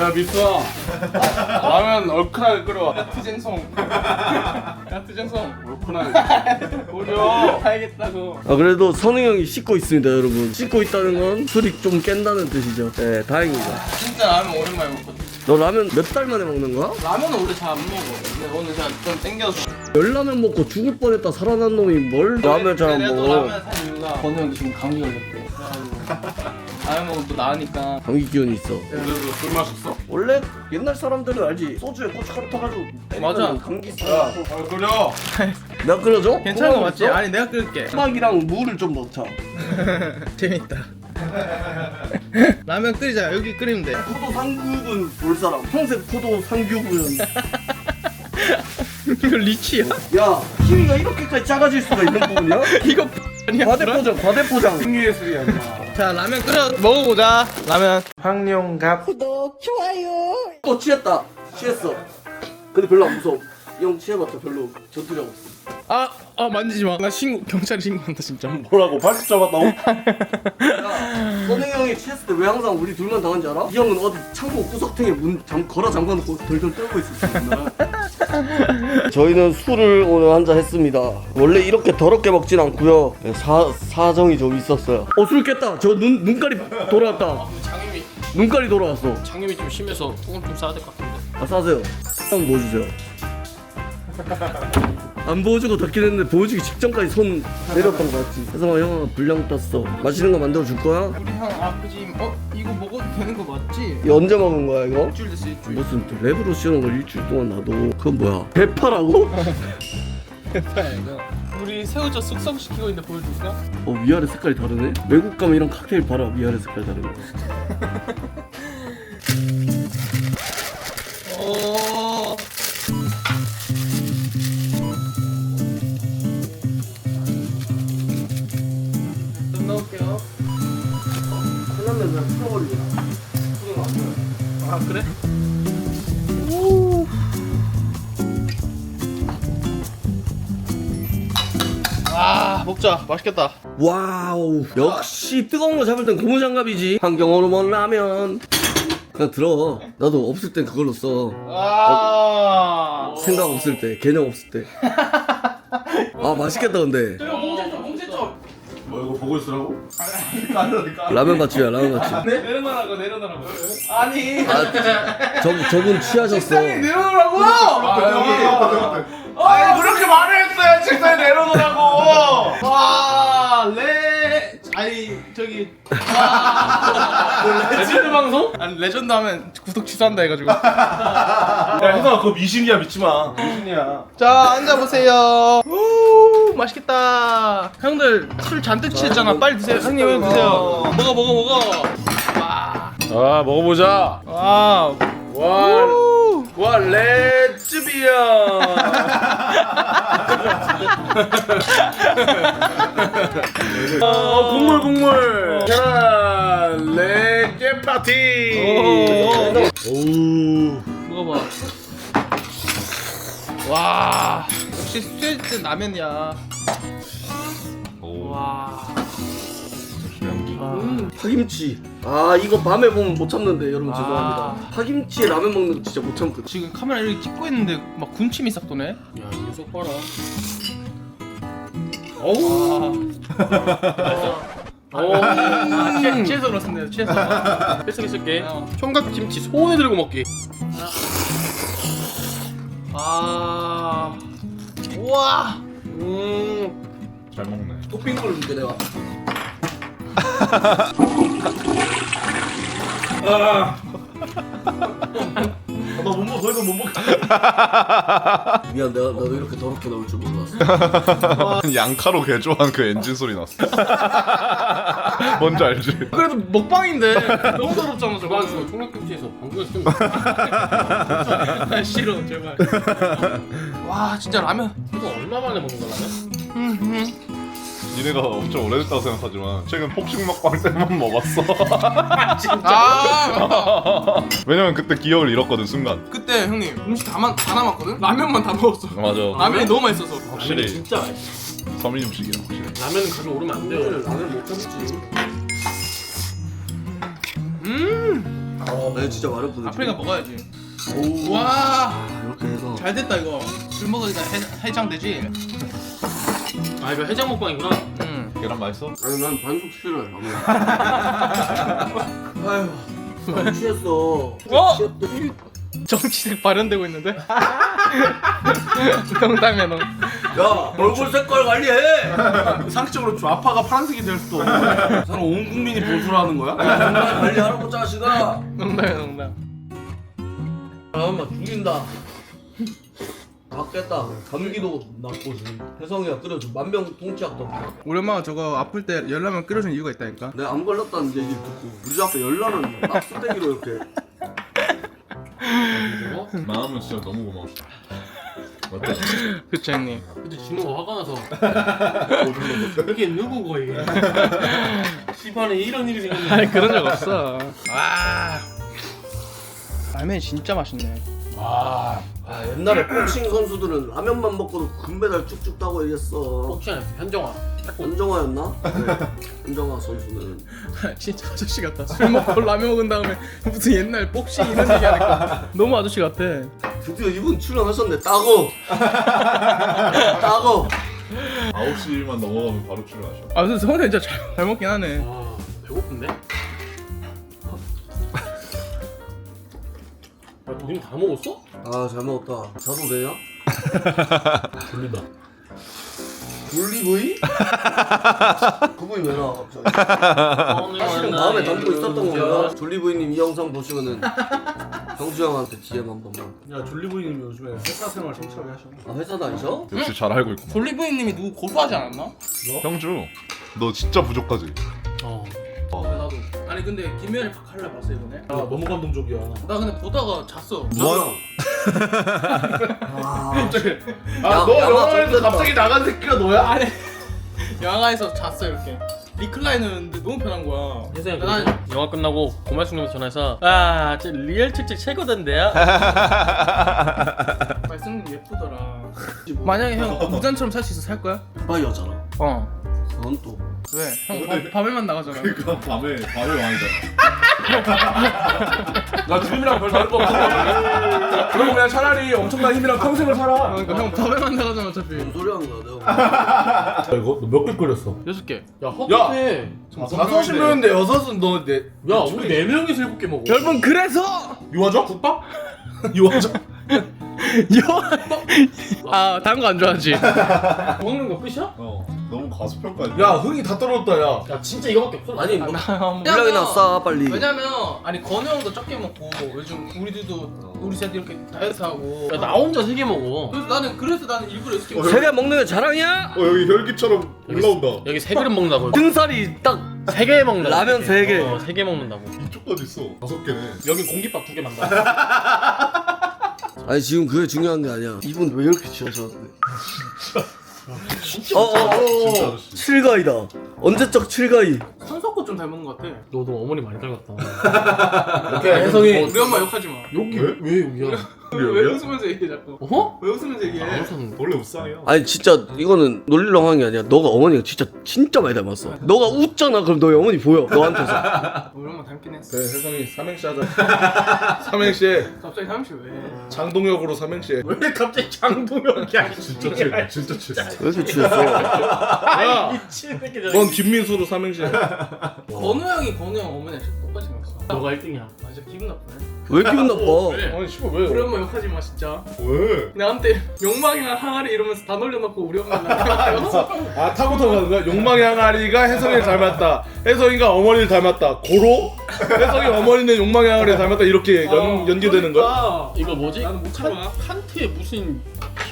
야 미수아 라면 얼큰하게 끓여 야트쟁성 야트쟁성 얼큰하게 끓여 알겠다고. 아 그래도 선웅 형이 씻고 있습니다 여러분. 씻고 있다는 건 술이 좀 깬다는 뜻이죠. 네 다행입니다. 진짜 라면 오랜만에 먹거든. 너 라면 몇 달 만에 먹는 거야? 라면은 원래 잘 안 먹어. 근데 오늘 제가 좀 땡겨서. 열라면 먹고 죽을 뻔했다 살아난 놈이 뭘 라면 잘 안 그래도 먹어. 라면 산 이유가 건우 형도 지금 감기 걸렸대. 그래가지고 라면 먹으면 또 나으니까. 감기 기운이 있어. 그래도 술 마셨어? 원래 옛날 사람들은 알지 소주에 고춧가루 타가지고 때리면 맞아. 감기 있어. 어 끓여 내가 끓여줘? 괜찮은 거 맞지? 있어? 아니 내가 끓일게. 수박이랑 물을 좀 넣자. 재밌다. 라면 끓이자. 여기 끓이면 돼. 포도 상국은 볼 사람. 평생 포도 상국은. 이거 리치야? 야 키위가 이렇게까지 작아질 수가 있는 부분이야? 이거 아니야? 과대 포장, 과대 포장. 승리 예술이 아니야 자 라면 끓여 먹어보자. 라면. 황룡갑 또 취했다. 취했어. 근데 별로 안 무서워. 이 형 취해봤자 별로 전투력 없어. 아, 아 만지지 마. 나 신고 경찰에 신고한다 진짜. 뭐라고 80 잡았다고? 야, 선행 형이 취했을 때 왜 항상 우리 둘만 당한지 알아? 이 형은 어디 창고 구석탱이에 문 잠, 걸어 잠가놓고 덜덜 떨고 있었어. 저희는 술을 오늘 한 잔 했습니다. 원래 이렇게 더럽게 먹진 않고요. 사 사정이 좀 있었어요. 어 술 깼다. 저 눈 눈깔이 돌아왔다. 장님이 눈깔이 돌아왔어. 장님이 좀 심해서 소금 좀 싸야 될 것 같은데. 아 싸세요. 한번 보여주세요. 안 보여주고 닫긴 했는데 보여주기 직전까지 손 내렸던 거 같지. 그래서 막 형아 불량 떴어. 맛있는 거 만들어 줄 거야? 우리 형 아버지 어 이거 먹어도 되는 거 맞지? 이거 언제 먹은 거야 이거? 일주일 됐어 일주일. 무슨 또 랩으로 씌우는 걸 일주일 동안 놔도 그건 뭐야? 배파라고? 우리 새우젓 숙성시키고 있는데 보여줄까? 어 위아래 색깔이 다르네? 외국 가면 이런 칵테일 봐라 위아래 색깔 다른 거 먹자 맛있겠다. 와우 역시 뜨거운 거 잡을 땐 고무장갑이지. 환경 호르몬 라면. 그냥 들어. 나도 없을 땐 그걸로 써. 아. 생각 없을 때 개념 없을 때 아 맛있겠다 근데. 뭐 이거 보고 있으라고? 라면 맛집이야 라면 맛집 내려놓으라고 내려놓으라고. 아니. 아 저, 저분 취하셨어. 내려놓으라고! 아 아니 그렇게 말을 했어요. 책상에 내려놓으라고. 와레 아니 저기. 레전드 방송? 아니 레전드 하면 구독 취소한다 해가지고. 야 혜성아 그거 미신이야 믿지마. 미신이야. 자 앉아보세요. 오 맛있겠다. 형들 술 잔뜩 취했잖아. 빨리 드세요. 형님 왜 드세요. 먹어 먹어 먹어. 와. 아 먹어보자. 와우. 와, 우. 와레 즈비언 어 국물 국물. 계란 레게 파티. 오. 먹어봐. 와 역시 스트레이트 라면이야. 와 음, 파김치. 아 이거 밤에 보면 못 참는데 여러분 아. 죄송합니다. 파김치에 라면 먹는 거 진짜 못 참거든. 지금 카메라 이렇게 찍고 있는데 막 군침이 싹 도네? 야 녀석 봐라 어우! 아, 취- 취해서 그렇습니다. 취해서 뺏어 있을게. 어. 총각김치 손에 들고 먹기. 아. 우와! 잘 먹네. 토핑 걸줄게 내가 나못 먹어 더 이상 못 먹어 미안 내가 나도 이렇게 더럽게 나올 줄 몰랐어. 양카로 개조한 그 엔진 소리 났어. 뭔지 알지? 그래도 먹방인데 너무 더럽잖아 저거. 그만 총각김치에서 방금 좀 아, 싫어 제발. 와 진짜 라면. 이거 얼마 만에 먹는 거라면? 니네가 엄청 오래됐다고 생각하지만 최근 폭식 먹방 때만 먹었어. 아 왜냐면 그때 기억을 잃었거든 순간. 그때 형님 음식 다, 만, 다 남았거든? 라면만 다 먹었어 맞아. 라면이 너무 맛있어서 확실히 진짜 맛있어 서민 음식이야 확실히. 라면은 가격 오르면 안 돼요 라면 못 참지 나 진짜 마렵거든. 아프리카 먹어야지. 오. 와, 이렇게 해서. 잘 됐다 이거. 술 먹으니까 해, 해장 되지. 아 이거 해장 먹방이구나. 응. 계란 맛있어? 아니 난 반숙 싫어요. 아유. 나 취했어. 어? 정치색 발현되고 있는데? 농담이야 농. 야 얼굴 색깔 관리해. 상식적으로 좌파가 파란색이 될 수도 저는 온 국민이 보수라는 거야? 정말 관리하라고 자식아. 농담이야 농담. 잠깐만 죽인다. 맞겠다. 감기도 났고 지금. 혜성이가 끓여줘. 만병통치약 더. 우리 엄마가 저거 아플 때 열라면 끓여준 이유가 있다니까. 내가 안 걸렸다는 얘기 듣고 우리 집 앞에 열나는 딱수대기로 이렇게. 나오면 진짜 너무 고마워. 맞다. 그쵸 형님. 근데 진호가 화가 나서 이게 누구고 이게? 집안에 이런 일이 생겼네. 아니 그런 적 없어. 와. 라면 진짜 맛있네. 아 옛날에 복싱 선수들은 라면만 먹고도 금메달 쭉쭉 따고 이랬어. 혹시 안 했어? 현정아. 현정화였나? 네. 현정화 선수는. 진짜 아저씨 같다. 술 먹고 라면 먹은 다음에 무슨 옛날 복싱 이런 얘기 하니까 너무 아저씨 같아. 드디어 이분 출연하셨네. 따고. 따고. 9시만 넘어가면 바로 출근하셔. 아 근데 성훈이 진짜 잘, 잘 먹긴 하네. 아 배고픈데? 아, 니는 다 먹었어? 아 잘 먹었다. 자도 되냐? 졸리다. 분리부위? 그 부위 왜 나와 갑자기? 사실은 마음에 담고 있었던 건가? 졸리부위님 이 영상 보시면은 형주 형한테 DM 한 번만. 야 졸리부인님 요즘에 회사 생활 성실하게 하시네 아 회사 다니셔? 역시 잘 알고 있고. 졸리부인님이 누구 고소하지 않았나? 형주, 너 진짜 부족하지? 아니 근데 김연이 박할래 봤어 이번에? 야 너무 감동적이야 나 근데 보다가 잤어. 무한 아, 아 야, 너 야마 영화에서 좋겠다. 갑자기 나간 새끼가 너야? 아니 영화에서 잤어 이렇게. 리클라이너였는데 너무 편한 거야. 혜성이 난 영화 끝나고 고말숙님한테 전화해서 아, 저 리얼 측측 최고던데요? 말씀 예쁘더라. 만약에 형 우잔처럼 살 수 있어 살 거야? 아 여자라. 어. 그건 또. 왜? 형 밤, 밤에만 나가잖아. 그러니까 밤에 밤에 왕이잖아. 나 지금이랑 별 다를 거 없어 그러고 그냥 차라리 엄청난 힘이랑 평생을 살아 그러니까 형 밤에만 나가잖아 어차피. 뭔 소리 하는 거야 내가. 야 이거 너몇개 끓였어? 여섯 개. 야 헛헛해. 다섯이면 내 여섯은 너 내 야 우리 네 명이서 일곱 개 먹어. 여러분 그래서 유화적? 국밥? 유화적? 아 다른 거안 좋아하지. 먹는 거 끝이야? 어, 너무 과소평가. 야 흥이 다 떨어졌다 야 야 진짜 이거밖에 없어. 아니 뭐 왜냐면- 물량이나 싸 빨리. 왜냐면 아니 건우 형도 적게 먹고 요즘 우리들도 우리 셋 이렇게 다이어트 하고. 야, 나 혼자 세 개 먹어. 그래서 나는 그래서 나는 일부러 여섯 개. 먹어. 세배 먹는 게 자랑이야? 어 여기 혈기처럼 올라온다. 여기 세 그릇 먹는다고. 등살이 딱. 세 개 먹는다고. 라면 세 개. 어, 세개 먹는다고. 이쪽까지 있어. 다섯 개네. 여기 공깃밥 두 개 만다. 아니 지금 그게 중요한 게 아니야. 이분 왜 이렇게 취하셨는데? 진짜 어, 어, 어, 진짜 어. 아저씨. 칠가이다. 언제적 칠가이. 손석구 좀 닮은 것 같아. 너도 어머니 많이 닮았다. 오케이 혜성이 우리 엄마 욕하지 마. 여기 왜? 왜 여기야? 왜 웃으면서 얘기해 자꾸? 어? 왜 웃으면서 얘기해? 아, 무슨 원래 우상이야. 아니 진짜 이거는 놀리려고 한게 아니야. 너가 어머니가 진짜 진짜 많이 닮았어. 너가 웃잖아. 그럼 너희 어머니 보여. 너한테서. 우리 엄마 닮긴 했어. 네 혜성이 삼행시 하자 삼행시 갑자기 삼시 왜? 장동혁으로 삼행시 왜 갑자기 장동혁이 아니 진짜 취해. 진짜. 왜 이렇게 취했어? 야 미친 새끼 넌 김민수로 삼행시 건우 형이 건우 형 어머니랑 진짜 똑같이 생겼어. 너가 1등이야. 아 진짜 기분 나쁘네. 왜 기분 나빠? 그래. 아니 씨발 우리 왜 엄마 욕하지 마 진짜. 왜? 나한테 욕망이나 항아리 이러면서 다 놀려놓고 우리 엄마 나한테 아 타고 타고 가는 거야? 욕망의 항아리가 혜성이를 닮았다 혜성이가 어머니를 닮았다 고로? 혜성이 어머니는 욕망의 항아리를 닮았다 이렇게 연, 연기되는 거야? 이거 뭐지? 나는 못 칸, 참아. 칸트의 무슨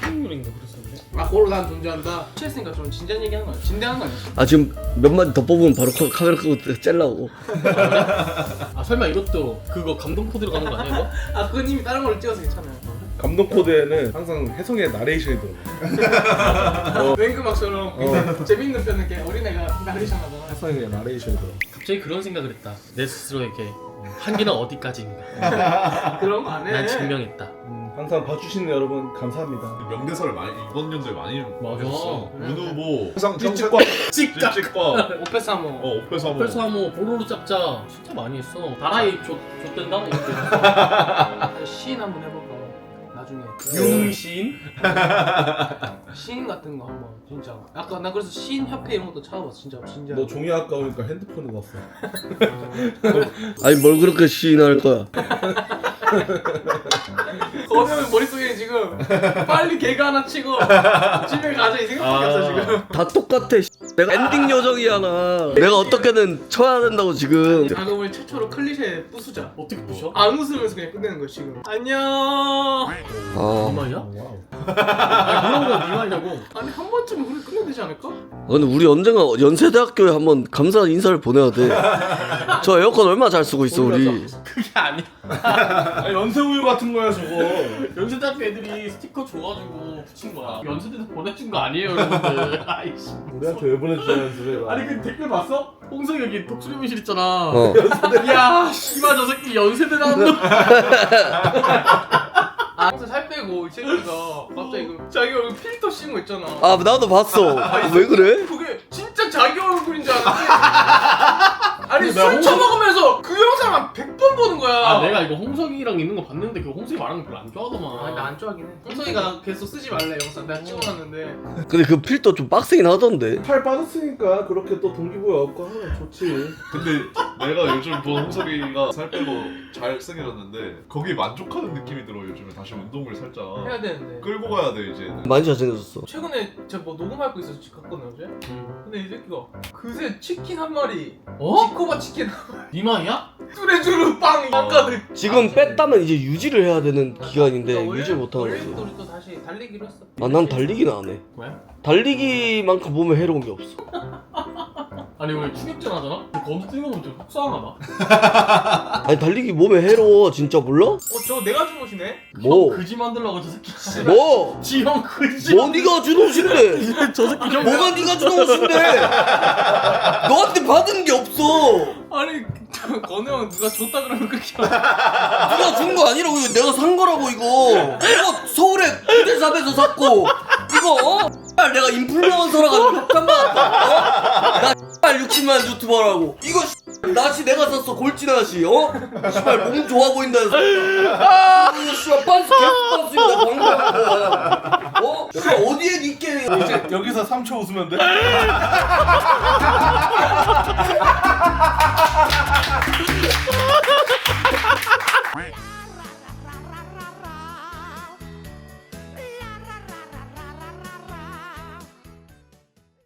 신문인가 그랬었 는데. 아난 존재한다. 취했으니까 좀 진지한 얘기하는 거야. 진대하는 거 아니야? 아 지금 몇 마디 더 뽑으면 바로 카- 카메라 끄고 짤라고. 아 설마 이것도 그거 감동 코드로 가는 거 아니야 이거? 아 그건 이미 다른 걸로 찍어서 괜찮아요. 감동 코드에는 항상 혜성이의 나레이션이 들어 웬그막처럼 어. 재밌는 편은 게 어린애가 나레이션 하잖아. 혜성이의 나레이션이 들어 갑자기 그런 생각을 했다. 내 스스로에게 한계는 어디까지인가. 그런 거 안 해. 난 증명했다. 음, 항상 봐주시는 여러분 감사합니다. 명대사를 많이 이번 연도에 많이 맞아. 했어. 문 후보 항상 찌찌과 찍자. 찌찌과 오페사모. 어 오페사모 오페사모 보로로 짭짜 진짜 많이 했어. 다라이 좆 좆된다 이렇게. 시인 한번 해볼까? 나중에. 융신 시인 같은 거 한번 진짜. 아까 나 그래서 시인 협회 이런 것도 찾아봤어 진짜 진짜. 너 종이 아까우니까 핸드폰에 넣었어. 아니 뭘 그렇게 시인할 거야 거면 머릿속에 지금 빨리 개그 하나 치고 집에 가자 이 생각밖에 없어 지금. 다 똑같아 씨. 내가 엔딩 요정이야 나 내가 어떻게든 쳐야 된다고 지금 작업을 최초로 클리셰 부수자. 어떻게 부셔? 안 웃으면서 그냥 끝내는 거야 지금 안녕. 아 니말이야? 와우. 아니 그런 거 니말이냐고. 아니 한 번쯤은 그래 끝내야 되지 않을까? 근데 우리 언젠가 연세대학교에 한번 감사 인사를 보내야 돼 저 에어컨 얼마 잘 쓰고 있어 우리 그게 아니야. 아, 연세우유 같은 거야 저거. 연세대학교 애들이 스티커 줘가지고 붙인 거야. 연세대에서 보내준 거 아니에요, 여러분들. 아이씨. 우리한테 왜 보내주냐는 소리야. 아니 그 댓글 봤어? 홍석이 여기 독수리 분실 있잖아. 어. 야, 씨발 저 새끼 연세대 나온 놈. 아, 그래서 살 빼고 이 새끼가 갑자기 그 자기 얼굴 필터 씌운 거 있잖아. 아 나도 봤어 왜 그래? 그게 진짜 자기 얼굴인 줄 알았지. 아니 술 처먹으면서 그 영상 한 100번 보는 거야. 아 내가 이거 홍석이랑 있는 거 봤는데 그 홍석이 말하는 거 별로 안 좋아하더만 아, 나안 좋아하긴 해. 홍석이가 계속 쓰지 말래 영상 내가 찍어놨는데. 근데 그 필터 좀 빡세긴 하던데 팔 빠졌으니까 그렇게 또 동기부여 얻고 하면 좋지. 근데 내가 요즘 본 홍석이가 살 빼고 잘 생겨졌는데 거기에 만족하는 느낌이 들어 요즘에 다시 운동을 살짝 해야 되는데. 끌고 가야 돼 이제는 많이 잘생겼었어 최근에 제가 뭐 녹음할 거 있어서 집 갔거든요 어제? 근데 이 새끼가 그새 치킨 한 마리 어? 지코바 치킨. 니마이야? 뚜레쥬르 빵. 빵가득 지금 뺐다면 이제 유지를 해야 되는 기간인데 그러니까 원래- 유지 못하는 원래부터 거지. 우리 또 다시 달리기로 했어. 아난 달리기는 안해. 왜? 달리기만큼 몸에 해로운 게 없어 아니 왜 추격전 하잖아? 검수 뜨는 거 보면 좀 속상하나 봐 아니 달리기 몸에 해로워 진짜 몰라? 어 저거 내가 준 옷이네? 뭐? 그지 만들라고 저 새끼 씨. 뭐? 지형 그지 뭐 네가 준 옷인데 저 새끼 형 뭐가 네가 준 옷인데 너한테 받은 게 없어 아니 건우 형 누가 줬다 그러면 그렇게 네가 준 거 아니라고 이거 내가 산 거라고 이거 이거 서울에 부대샵에서 샀고 어? 부끄러워? 내가 인플루언서라 가지고 평판받았다. 어? 나 X발 60만 유튜버라고. 이거 X발 나시 내가 샀어 골찌나시. 어? X발 몸 좋아 보인다 해서. 이거 X발 빤스 계속 빤스입니다. 광고하고. 어? X발 어디에 있게 이제 여기서 3초 웃으면 돼?